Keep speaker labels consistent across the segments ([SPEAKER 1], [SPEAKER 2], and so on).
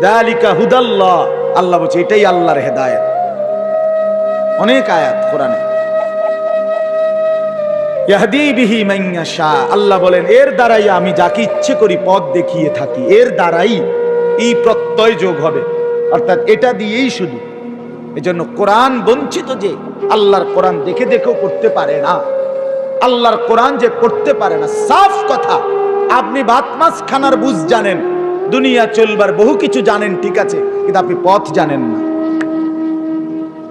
[SPEAKER 1] দালিকা হুদাল্লাহ। আল্লাহ বলছে, এটাই আল্লাহর হেদায়েত। অনেক আয়াত কোরআনে। আল্লাহ বলেন, এর দ্বারাই আমি যাকে ইচ্ছে করি পথ দেখিয়ে থাকি। এর দ্বারাই এই প্রত্যয় যোগ হবে। অর্থাৎ এটা দিয়েই শুধু। এজন্য কোরআন বঞ্চিত যে আল্লাহর কোরআন দেখে দেখেও করতে পারে না। আল্লাহর কোরআন যে করতে পারে না, সাফ কথা। আপনি ভাত খানার বুঝ জানেন। দুনিয়া চলবার বহু কিছু জানেন, ঠিক আছে, কিন্তু আপনি পথ জানেন না।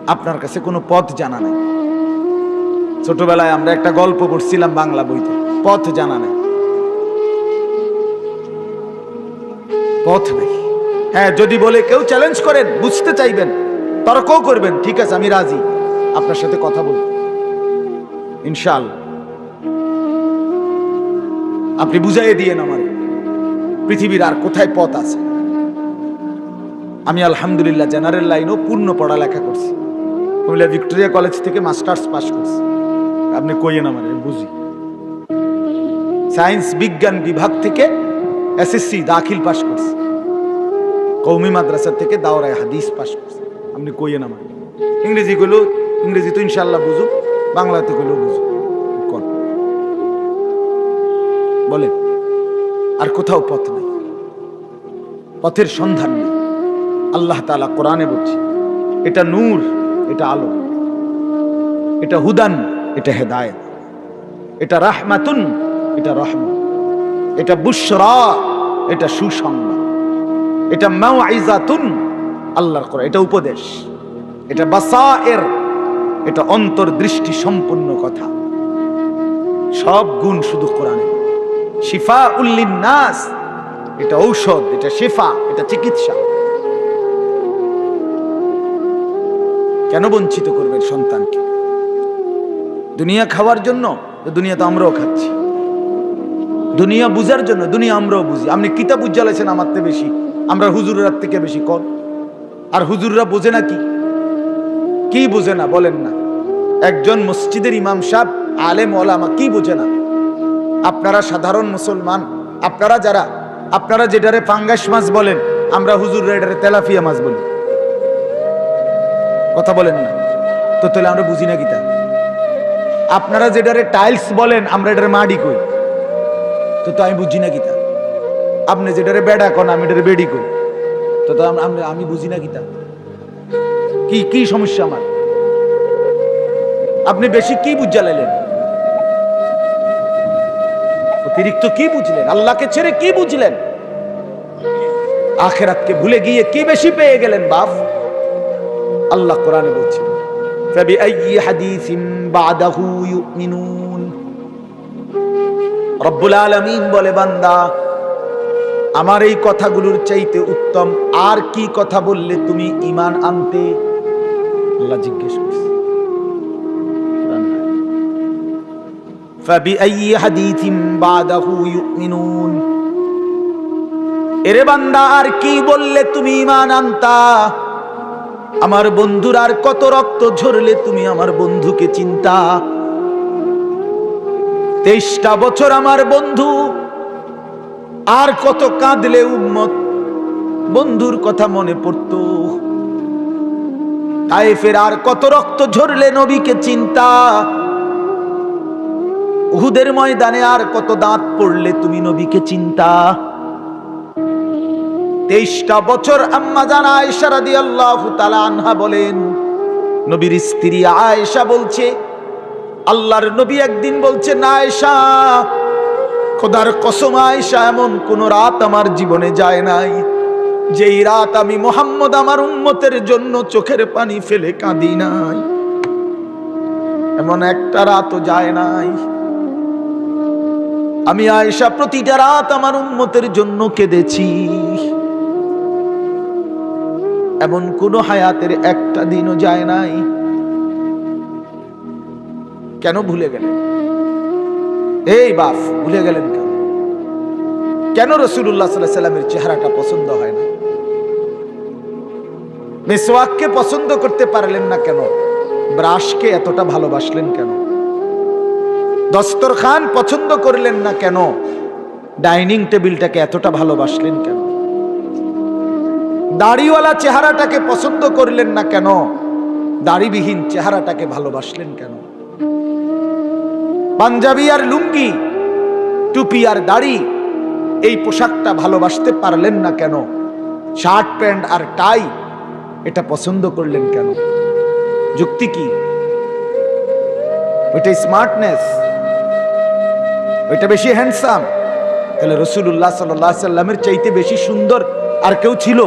[SPEAKER 1] আপনার কাছে কোনো পথ জানা নেই। ছোটবেলায় আমরা একটা গল্প পড়ছিলাম বাংলা বইতে, পথ জানা নেই। পথ নেই। হ্যাঁ যদি বলে কেউ চ্যালেঞ্জ করেন, বুঝতে চাইবেন, তর্কও করবেন, ঠিক আছে, আমি রাজি। আপনার সাথে কথা বলব। ইনশাআল্লাহ। আপনি বুঝাইয়ে দিয়েন আমার। পৃথিবীর আর কোথায় পথ আছে? আমি আলহামদুলিল্লাহ জেনারেল লাইনও পূর্ণ পড়ালেখা করছি। কুমিল্লা ভিক্টোরিয়া কলেজ থেকে মাস্টার্স পাশ করছি। আপনি কইয়েন আমার? আমি বুঝি। সায়েন্স বিজ্ঞান বিভাগ থেকে এসএসসি দাখিল পাশ করছি। কৌমি মাদ্রাসা থেকে দাওরায় হাদিস পাশ করছি। আপনি কইয়েন আমার? ইংরেজি কইলেও ইংরেজি তো ইনশাল্লাহ বুঝুক, বাংলাতে কইলেও বুঝুক। বলেন। আর কোথাও পথ নেই। পথের সন্ধান নেই। আল্লাহ তাআলা কোরআনে বলছে, এটা নূর, এটা আলো। এটা হুদান, এটা হেদায়েত। এটা রাহমাতুন, এটা রহমত। এটা বুশরা, এটা সুসংবাদ। এটা মাউইজাতুন আল্লাহর কোরআন। এটা উপদেশ। এটা বাসা এর এটা অন্তর্দৃষ্টি সম্পূর্ণ কথা। সব গুণ শুধু কোরআনে। শিফা উল্লিন নাস এটা ঔষধ, এটা শিফা, এটা চিকিৎসা। কেন বঞ্চিত করবেন সন্তানকে? দুনিয়া খাওয়ার জন্য দুনিয়া তো আমরাও খাচ্ছি? দুনিয়া বুঝার জন্য দুনিয়া আমরাও বুঝি। আপনি কিতাব উজ্জ্বলাইছেন আমার থেকে বেশি, আমরা হুজুরের থেকে বেশি কর আর হুজুররা বোঝে না কি? কি বোঝে না বলেন না। একজন মসজিদের ইমাম সাহেব, আলেম ওলামা, কি বোঝে না? আপনারা সাধারণ মুসলমান, আপনারা যারা, আপনারা যেটারে পাঙ্গাস মাছ বলেন, আমরা হুজুর এটারে তেলাফিয়া মাছ বলি। কথা বলেন না। তো তাহলে আমরা বুঝি না গীতা আপনারা যেটারে টাইলস বলেন, আমরা এটারে মাডি কই? তো তো আমি বুঝি না গীতা আপনি যেটারে বেডা কন, আমি এটারে বেডি কই? তো তো আমি বুঝি না গীতা কি কি সমস্যা আমার? আপনি বেশি কি বুঝালাইলেন অতিরিক্ত কি বুঝলেন? আল্লাহকে ছেড়ে কি বুঝলেন? আখেরাতকে ভুলে গিয়ে কি বেশি পেয়ে গেলেন বাপ? আল্লাহ কোরআনে বলছেন বলে, বান্দা, আমার এই কথাগুলোর চাইতে উত্তম আর কি কথা বললে তুমি ইমান আনতে? আল্লাহ জিজ্ঞেস করছি فبأي حديث بعده يؤمنون এরে বান্দা আর কি বললে তুমি ঈমান আনতা আমার বন্ধুর আর কত রক্ত ঝরলে তুমি আমার বন্ধুকে চিন্তা তেইশটা বছর আমার বন্ধু আর কত কাঁদলে উম্মত বন্ধুর কথা মনে পড়তো তাইফের আর কত রক্ত ঝরলে নবীকে চিন্তা উহুদের ময়দানে আর কত দাঁত পড়লে তুমি নবীকে চিন্তা? তেইশটা বছর আম্মা জানা আয়েশা রাদিয়াল্লাহু তাআলা আনহা বলেন, নবীর স্ত্রী আয়েশা বলছে, আল্লাহর নবী একদিন বলছে না আয়েশা, খোদার কসম আয়েশা, এমন কোন রাত আমার জীবনে যায় নাই। যেই রাত আমি মোহাম্মদ আমার উম্মতের জন্য চোখের পানি ফেলে কাঁদি নাই। এমন একটা রাতও যায় নাই। আমি আয়েশা, প্রতিটা রাত আমার উম্মতের জন্য কেঁদেছি। এমন কোন হায়াতের একটা দিনও যায় নাই। কেন ভুলে গেলেন? এই বাপ, ভুলে গেলেন কেন? কেন রসুল্লাহ সাল্লাহ সাল্লামের চেহারাটা পছন্দ হয় না? মেসওয়াককে পছন্দ করতে পারলেন না কেন? ব্রাশকে এতটা ভালোবাসলেন কেন? দস্তরখান পছন্দ করলেন না কেন? ডাইনিং টেবিলটাকে এতটা ভালোবাসলেন কেন? দাড়িওয়ালা চেহারাটাকে পছন্দ করলেন না কেন? দাড়িবিহীন চেহারাটাকে ভালোবাসলেন কেন? পাঞ্জাবি আর লুঙ্গি, টুপি আর দাড়ি, এই পোশাকটা ভালোবাসতে পারলেন না কেন? শার্ট, প্যান্ট আর টাই, এটা পছন্দ করলেন কেন? যুক্তি কি? ওইটা স্মার্টনেস ওইটা বেশি হ্যান্ডসাম তাহলে রসুল্লাহ সাল্লামের চাইতে বেশি সুন্দর আর কেউ ছিল?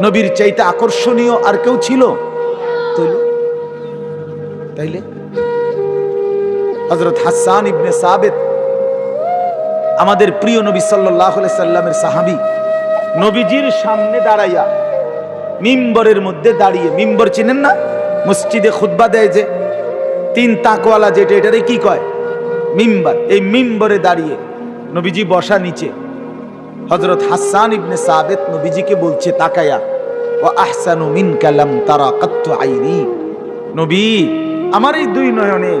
[SPEAKER 1] নবীর চাইতে আকর্ষণীয় আর কেউ ছিল? তাইলে? তাইলে? হজরত হাসান ইবনে সাবেদ আমাদের প্রিয় নবী সাল্লাহ সাল্লামের সাহাবি, নবীজির সামনে দাঁড়াইয়া মিম্বরের মধ্যে দাঁড়িয়ে, মিম্বর চিনেন না? মসজিদে খুদ্া দেয় যে, তিন তাকওয়ালা যেটা, এটারে কি কয়? মিম্বার, এই মিম্বরে দাঁড়িয়ে নবীজি বসা নিচে। হজরত হাসান ইবনে সাবেত নবীজিকে বলছে, তাকায়া ও আহসানু মিন কালাম তারা কাত্তু আইনি। নবী, আমার এই দুই নয়নে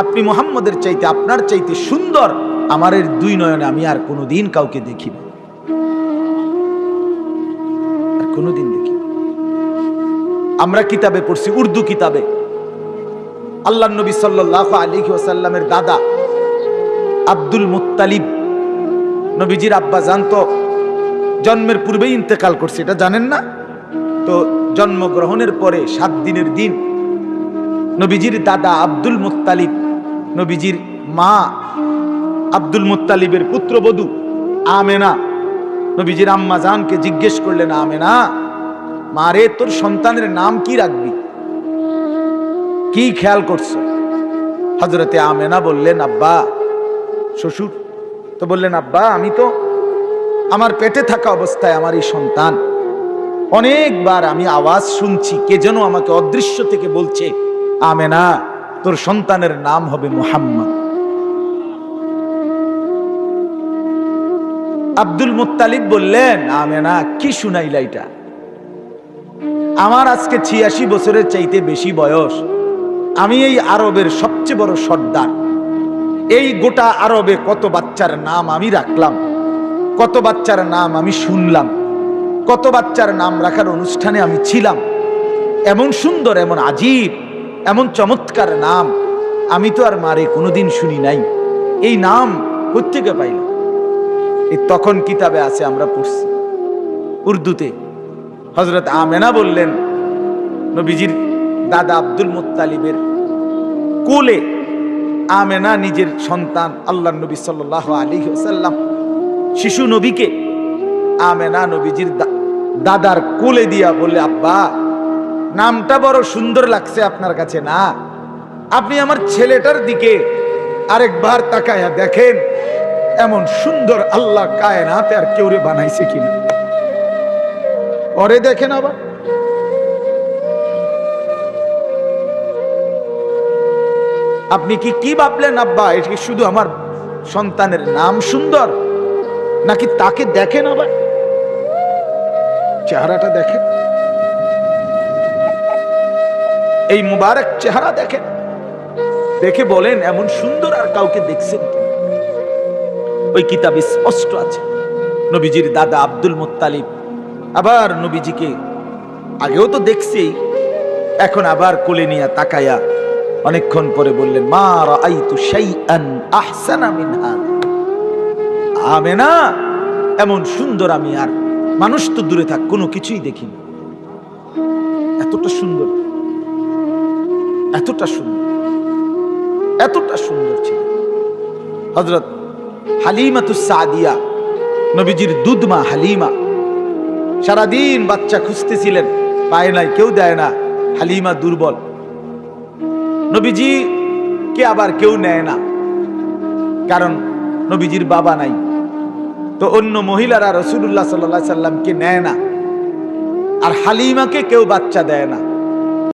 [SPEAKER 1] আপনি মোহাম্মদের চাইতে, আপনার চাইতে সুন্দর, আমার এই দুই নয়নে আমি আর কোনোদিন কাউকে দেখি না। আর কোনোদিন দেখি আমরা কিতাবে পড়ছি, উর্দু কিতাবে। আল্লাহ নবী সাল্লাহ আলী ওসাল্লামের দাদা আব্দুল মুত্তালিব। নবীজির আব্বা জানতো, জন্মের পূর্বেই ইন্তেকাল করছে, এটা জানেন না? তো জন্মগ্রহণের পরে সাত দিনের দিন নবীজির দাদা আব্দুল মুত্তালিব, নবীজির মা আব্দুল মুত্তালিবের পুত্রবধূ আমেনা, নবীজির আম্মা জানকে জিজ্ঞেস করলেন, আমেনা, মারে, তোর সন্তানের নাম কি রাখবি? কি খেয়াল করছ? হজরতে আমেনা বললেন, আব্বা শ্বশুর। তো বললেন, আব্বা, আমি তো আমার পেটে থাকা অবস্থায় আমার এই সন্তান। অনেকবার আমি আওয়াজ শুনছি, কে যেন আমাকে অদৃশ্য থেকে বলছে, আমেনা, তোর সন্তানের নাম হবে মুহাম্মদ। আব্দুল মুত্তালিব বললেন, আমেনা, কি শুনাইলা এটা? আমার আজকে ছিয়াশি বছরের চাইতে বেশি বয়স। আমি এই আরবের সবচেয়ে বড় সর্দার। এই গোটা আরবে কত বাচ্চার নাম আমি রাখলাম, কত বাচ্চার নাম আমি শুনলাম, কত বাচ্চার নাম রাখার অনুষ্ঠানে আমি ছিলাম। এমন সুন্দর, এমন আজীব, এমন চমৎকার নাম আমি তো আর মারে কোনোদিন শুনি নাই। এই নাম কোথেকে পাইলাম? এই তখন কিতাবে আছে, আমরা পড়ছি। উর্দুতে হজরত আমেনা বললেন, নবীজির দাদা আব্দুল মুত্তালিবের কোলে আমেনা নিজের সন্তান আল্লাহ নবী সাল্লাহ আলী সাল্লাম শিশু নবীকে আমেনা নবীজির দাদার কোলে দিয়া বলে আব্বা, নামটা বড় সুন্দর লাগছে আপনার কাছে না? আপনি আমার ছেলেটার দিকে আরেকবার তাকায়া দেখেন, এমন সুন্দর আল্লাহ কায়নাতে আর কেউরে বানাইছে কিনা? পরে দেখেন আবার আপনি কি কি ভাবলেন, আব্বা? এটা কি শুধু আমার সন্তানের নাম সুন্দর? নাকি তাকে দেখেন আবার? চেহারাটা দেখেন। এই মুবারক চেহারা দেখেন। দেখে বলেন, এমন সুন্দর আর কাউকে দেখছেন ওই কিতাবে স্পষ্ট আছে, নবীজির দাদা আব্দুল মুত্তালিব। আবার নবীজিকে আগেও তো দেখছি এখন আবার কোলে নিয়ে তাকায়া অনেকক্ষণ পরে বললেন, মা রাআইতু শাইআন আহসানা মিন এমন সুন্দর আমি আর মানুষ তো দূরে থাক, কোনো কিছুই দেখিনি। এতটা সুন্দর এতটা সুন্দর এতটা সুন্দর ছিল। হজরত হালিমাতু সাদিয়া, নবীজির দুধমা হালিমা, সারাদিন বাচ্চা খুঁজতেছিলেন, পায় নাই, কেউ দেয় না, হালিমা দুর্বল। নবীজি কে আবার কেউ নেয় না। কারণ নবীজির বাবা নাই। তো অন্য মহিলারা রসুল্লাহ সাল্লাহ সাল্লামকে নেয় না। আর হালিমাকে কেউ বাচ্চা দেয় না।